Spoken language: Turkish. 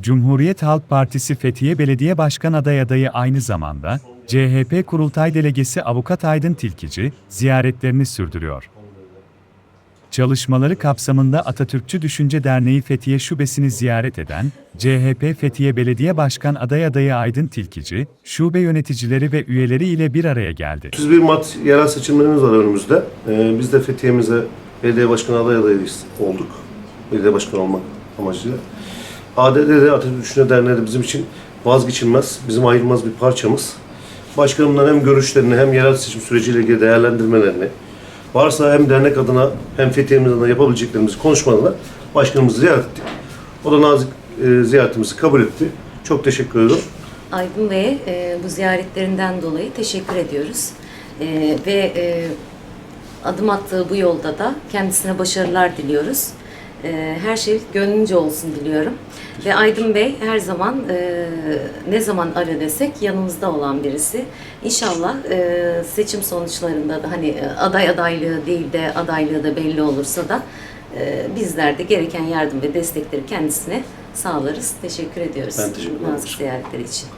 Cumhuriyet Halk Partisi Fethiye Belediye Başkan Aday adayı aynı zamanda CHP Kurultay Delegesi Avukat Aydın Tilkici ziyaretlerini sürdürüyor. Çalışmaları kapsamında Atatürkçü Düşünce Derneği Fethiye Şubesini ziyaret eden CHP Fethiye Belediye Başkan Aday adayı Aydın Tilkici, şube yöneticileri ve üyeleri ile bir araya geldi. 31 Mart yerel seçimlerimiz var önümüzde. Ee, biz de Fethiye'mize belediye başkanı aday adayı olduk. Belediye başkanı olmak amacıyla. ADD'de Atatürk Düşünce Derneği de bizim için vazgeçilmez, bizim ayrılmaz bir parçamız. Başkanımdan hem görüşlerini hem yerel seçim süreciyle ilgili değerlendirmelerini, varsa hem dernek adına hem Fethiye'miz adına yapabileceklerimizi konuşmalarla başkanımızı ziyaret ettik. O da nazik e, ziyaretimizi kabul etti. Çok teşekkür ederim. Aydın Bey'e e, bu ziyaretlerinden dolayı teşekkür ediyoruz. E, ve e, adım attığı bu yolda da kendisine başarılar diliyoruz. E, her şey gönlünce olsun diliyorum. Ve Aydın Bey her zaman e, ne zaman ara desek yanımızda olan birisi. İnşallah e, seçim sonuçlarında da hani e, aday adaylığı değil de adaylığı da belli olursa da e, bizler de gereken yardım ve destekleri kendisine sağlarız. Teşekkür ediyoruz. Ben teşekkür ederim. Nazik ziyaretleri için.